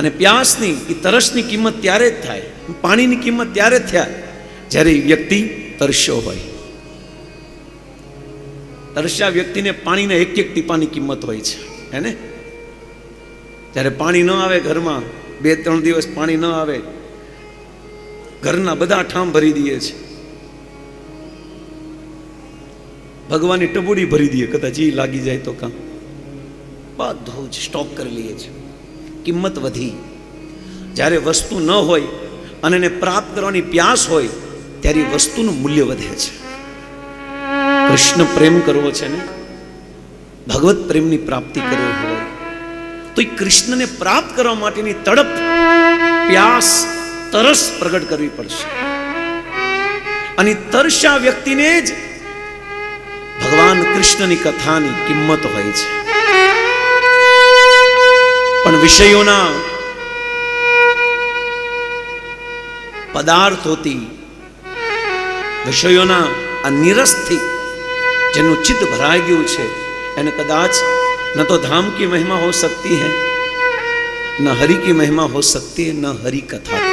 અને પ્યાસની, એ તરસની કિંમત ત્યારે જ થાય પાણીની કિંમત ત્યારે જ થાય, જ્યારે વ્યક્તિ તરસ્યો હોય. તરસ્યા વ્યક્તિને પાણીના એક એક ટીપાની કિંમત હોય છે, હે ને? જ્યારે પાણી ન આવે ઘરમાં, બે ત્રણ દિવસ પાણી ન આવે, ઘરના બધા ઠામ ભરી દઈએ છે. ભગવાનની ટબુડી ભરી દઈએ, કદાચ એ લાગી જાય તો કામ બધું જ સ્ટોક કરી લઈએ છીએ. કિંમત વધી. જ્યારે વસ્તુ ન હોય અને એને પ્રાપ્ત કરવાની પ્યાસ હોય, ત્યારે વસ્તુનું મૂલ્ય વધે છે. કૃષ્ણ પ્રેમ કરવો છે ને? ભગવત પ્રેમની પ્રાપ્તિ કરવી હોય. તો એ કૃષ્ણને પ્રાપ્ત કરવા માટેની તડપ, પ્યાસ, તરસ પ્રગટ કરવી પડશે. અને તરસ્યા વ્યક્તિને જ ભગવાન કૃષ્ણની કથાની કિંમત હોય છે. વિષયોના પદાર્થોથી, વિષયોના આ નિરસથી જેનું ચિત્ત ભરાઈ ગયું છે, એને કદાચ ન તો ધામ કી મહિમા હો સકતી હૈ, ન હરિ કી મહિમા હો સકતી ન હરિ કથા.